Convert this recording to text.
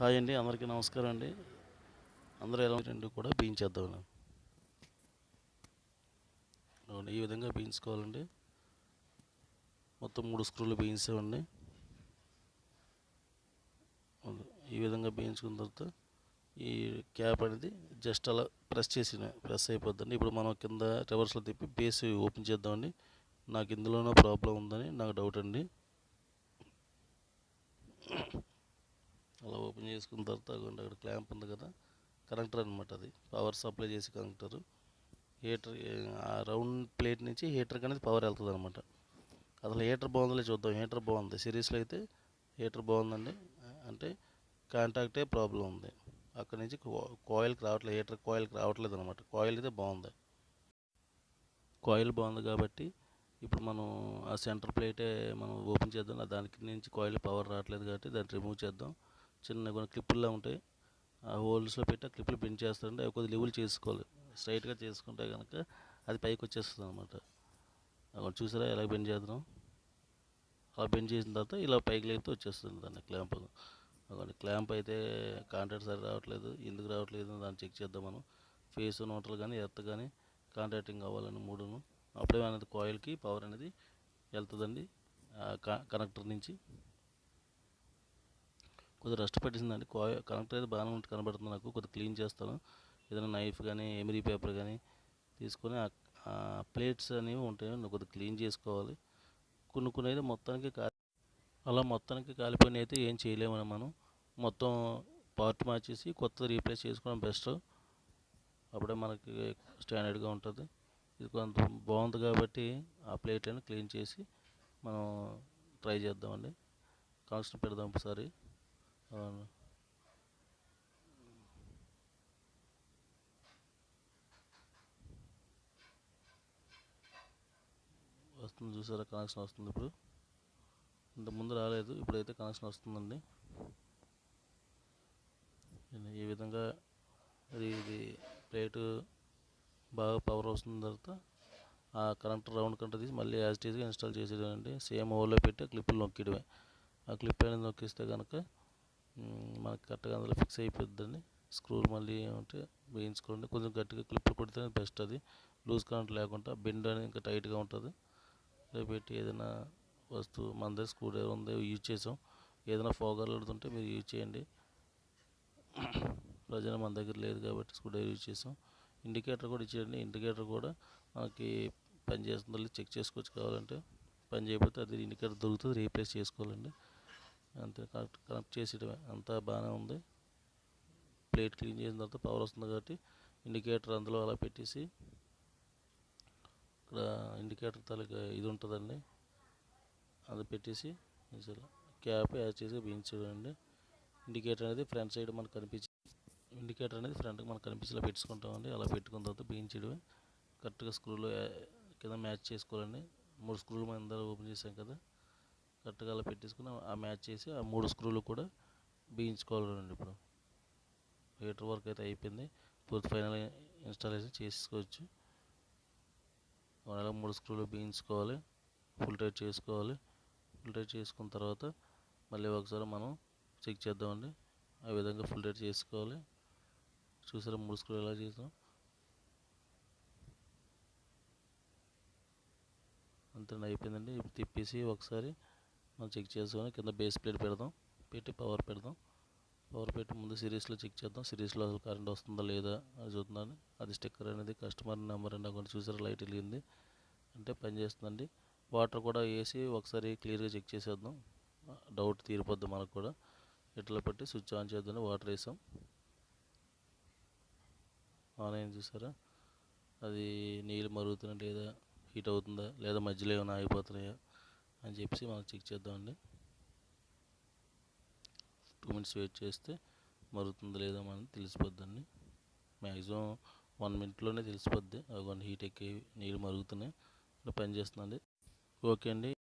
Hi అండి అందరికీ నమస్కారం అండి. అందరూ ఎలా రెండు కూడా బీయించేద్దాం అవును ఈ విధంగా బీయించుకోవాలండి మొత్తం మూడు స్క్రూలు బీయించామండి ఈ విధంగా బీయించుకున్న తర్వాత ఈ క్యాప్ అనేది జస్ట్ అలా ప్రెస్ చేసిన ప్రెస్ అయిపోద్దండి. ఇప్పుడు మనం కింద రివర్స్లో తిప్పి బేస్ ఓపెన్ చేద్దామండి. నాకు ఇందులోనో ప్రాబ్లం ఉందని నాకు డౌట్ అండి. అలా ఓపెన్ చేసుకున్న తర్వాత అక్కడ క్లాంప్ ఉంది కదా కనెక్టర్ అనమాట అది. పవర్ సప్లై చేసే కనెక్టర్. హీటర్ ఆ రౌండ్ ప్లేట్ నుంచి హీటర్కి అనేది పవర్ వెళ్తుంది అనమాట అసలు హీటర్ బాగుందిలే చూద్దాం. హీటర్ బాగుంది. సిరీస్లో అయితే హీటర్ బాగుందండి. అంటే కాంటాక్టే ప్రాబ్లం ఉంది. అక్కడ నుంచి కాయిల్కి రావట్లేదు హీటర్ కాయిల్కి రావట్లేదు అనమాట కాయిల్ అయితే బాగుంది. కాయిల్ బాగుంది కాబట్టి ఇప్పుడు మనం ఆ సెంటర్ ప్లేటే మనం ఓపెన్ చేద్దాం. దానికి నుంచి కాయిల్ పవర్ రావట్లేదు కాబట్టి దాన్ని రిమూవ్ చేద్దాం. చిన్న కొన్ని క్లిప్పుల్లో ఉంటాయి. ఆ హోల్స్లో పెట్టి ఆ క్లిప్పులు బెండ్ చేస్తారంటే అవి కొద్దిగా లెవెల్ చేసుకోవాలి. స్ట్రైట్గా చేసుకుంటే కనుక అది పైకి వచ్చేస్తుంది అనమాట అక్కడ చూసారా ఎలా బెండ్ చేద్దాం? అలా బెండ్ చేసిన తర్వాత ఇలా పైకి లేపితే వచ్చేస్తుంది దాన్ని క్లాంప్. అక్కడ క్లాంప్ అయితే కాంట్రాక్ట్ సరి రావట్లేదు. ఎందుకు రావట్లేదు దాన్ని చెక్ చేద్దాం మనం. ఫేస్ నోటలు కానీ ఎర్త్ కానీ కాంట్రాక్టింగ్ అవ్వాలని మూడును. అప్పుడే అనేది కాయిల్కి పవర్ అనేది వెళ్తుందండి. కనెక్టర్ నుంచి. కొద్దిగా రెస్ట్ పెట్టేసిందండి. కాయిల్ కనెక్టర్ అయితే బాగానే ఉంటుంది కనబడుతుంది నాకు. కొద్దిగా క్లీన్ చేస్తాను. ఏదైనా నైఫ్ కానీ ఎమిరీ పేపర్ కానీ తీసుకొని ఆ ప్లేట్స్ అనేవి ఉంటాయి. కొద్దిగా క్లీన్ చేసుకోవాలి. కొన్ని కొన్ని అయితే మొత్తానికి కా అలా మొత్తానికి కాలిపోయిన అయితే ఏం చేయలేమని మనం. మొత్తం పార్ట్ మార్చేసి కొత్తది రీప్లేస్ చేసుకోవడం బెస్ట్ అప్పుడే మనకి స్టాండర్డ్గా ఉంటుంది. ఇది కొంత బాగుంది కాబట్టి ఆ ప్లేట్ అయినా క్లీన్ చేసి మనం ట్రై చేద్దామండి. కనెక్షన్ పెడదాం ఒకసారి. అవును. వస్తుంది చూసారా కనెక్షన్ వస్తుంది ఇప్పుడు. ఇంత ముందు రాలేదు ఇప్పుడైతే కనెక్షన్ వస్తుందండి. ఈ విధంగా ఇది ఇది ప్లేటు బాగా పవర్ వస్తున్న తర్వాత ఆ కరెంట్ రౌండ్ కరెంట్ తీసి మళ్ళీ యాజ్ టీజ్గా ఇన్స్టాల్ చేసేయడమండి సేమ్ ఓలో పెట్టి క్లిప్పులు నొక్కిడమే ఆ క్లిప్ అనేది నొక్కిస్తే కనుక మనకి కరెక్ట్గా అందులో ఫిక్స్ అయిపోద్దండి. స్క్రూలు మళ్ళీ ఏమంటే వేయించుకోండి. కొంచెం గట్టిగా క్లిప్లు కొడితే బెస్ట్ అది. లూజ్ కరెంట్ లేకుండా బెండ్ అనేది ఇంకా టైట్గా ఉంటుంది. లేకపోతే పెట్టి ఏదైనా వస్తువు మన దగ్గర స్క్రూ డ్రైవర్ ఉంది యూజ్ చేసాం. ఏదైనా ఫోగర్లు అడుగుతుంటే మీరు యూజ్ చేయండి. ప్రజలు మన దగ్గర లేదు కాబట్టి స్క్రూ డ్రైవర్ యూజ్ చేసాం. ఇండికేటర్ కూడా ఇచ్చేయండి. ఇండికేటర్ కూడా మనకి పని చేస్తుందో చెక్ చేసుకోవచ్చు కావాలంటే. పని చేయకపోతే అది ఇండికేటర్ దొరుకుతుంది రీప్లేస్ చేసుకోవాలండి. అంతే కరెక్ట్ కనెక్ట్ చేసేయడమే అంతా బాగానే ఉంది. ప్లేట్ క్లీన్ చేసిన తర్వాత పవర్ వస్తుంది కాబట్టి ఇండికేటర్ అందులో అలా పెట్టేసి ఇక్కడ ఇండికేటర్ తాలూకా ఇది ఉంటుందండి. అది పెట్టేసి క్యాప్ యాడ్ చేసి బిగించడండి ఇండికేటర్ అనేది ఫ్రంట్ సైడ్ మనకు కనిపించి ఇండికేటర్ అనేది ఫ్రంట్కి మనకు కనిపించేలా పెట్టుకుంటామండి. అలా పెట్టుకున్న తర్వాత బిగించడమే కరెక్ట్గా స్క్రూలు కింద మ్యాచ్ చేసుకోవాలండి. మూడు స్క్రూలు మనం ఇందాక ఓపెన్ చేసాం కదా. కరెక్ట్గా అలా పెట్టేసుకుని ఆ మ్యాచ్ చేసి ఆ మూడు స్క్రూలు కూడా బిగించుకోవాలండి ఇప్పుడు. హీటర్ వర్క్ అయితే అయిపోయింది. పూర్తి ఫైనల్ ఇన్స్టాలేషన్ చేసుకోవచ్చు. అలా మూడు స్క్రూలు బిగించుకోవాలి. ఫుల్ టైట్ చేసుకోవాలి. ఫుల్ టైట్ చేసుకున్న తర్వాత మళ్ళీ ఒకసారి మనం చెక్ చేద్దామండి. ఆ విధంగా ఫుల్ టైట్ చేసుకోవాలి. చూసారా మూడు స్క్రూలు ఎలా చేసాం? అంతే అయిపోయిందండి. ఇప్పుడు తిప్పేసి ఒకసారి మనం చెక్ చేసుకొని కింద బేస్ ప్లేట్ పెడదాం పెట్టి పవర్ పెడదాం. పవర్ పెట్టి ముందు సిరీస్లో చెక్ చేద్దాం సిరీస్లో అసలు కరెంట్ వస్తుందా లేదా అని చూద్దాం అది స్టిక్కర్ అనేది కస్టమర్ నెంబర్ అండి అక్కడ చూసారా లైట్ వెలిగింది. అంటే పనిచేస్తుందండి వాటర్ కూడా వేసి ఒకసారి క్లియర్గా చెక్ చేసేద్దాం. డౌట్ తీరిపోద్ది మనకు కూడా. ఇట్లా పెట్టి స్విచ్ ఆన్ చేద్దాం వాటర్ వేసాం. ఆన్ అయింది చూసారా? అది నీళ్ళు మరుగుతున్నా లేదా? హీట్ అవుతుందా లేదా? మధ్యలో ఏమైనా ఆగిపోతున్నాయా? అని చెప్పేసి మనం చెక్ చేద్దామండి. టూ మినిట్స్ వెయిట్ చేస్తే మరుగుతుందో లేదో మనకి తెలిసిపోద్దండి. మ్యాక్సిమం వన్ మినిట్లోనే తెలిసిపోద్ది. అవి హీట్ ఎక్కి నీళ్ళు మరుగుతున్నాయి. పని చేస్తుందండి. ఓకే అండి.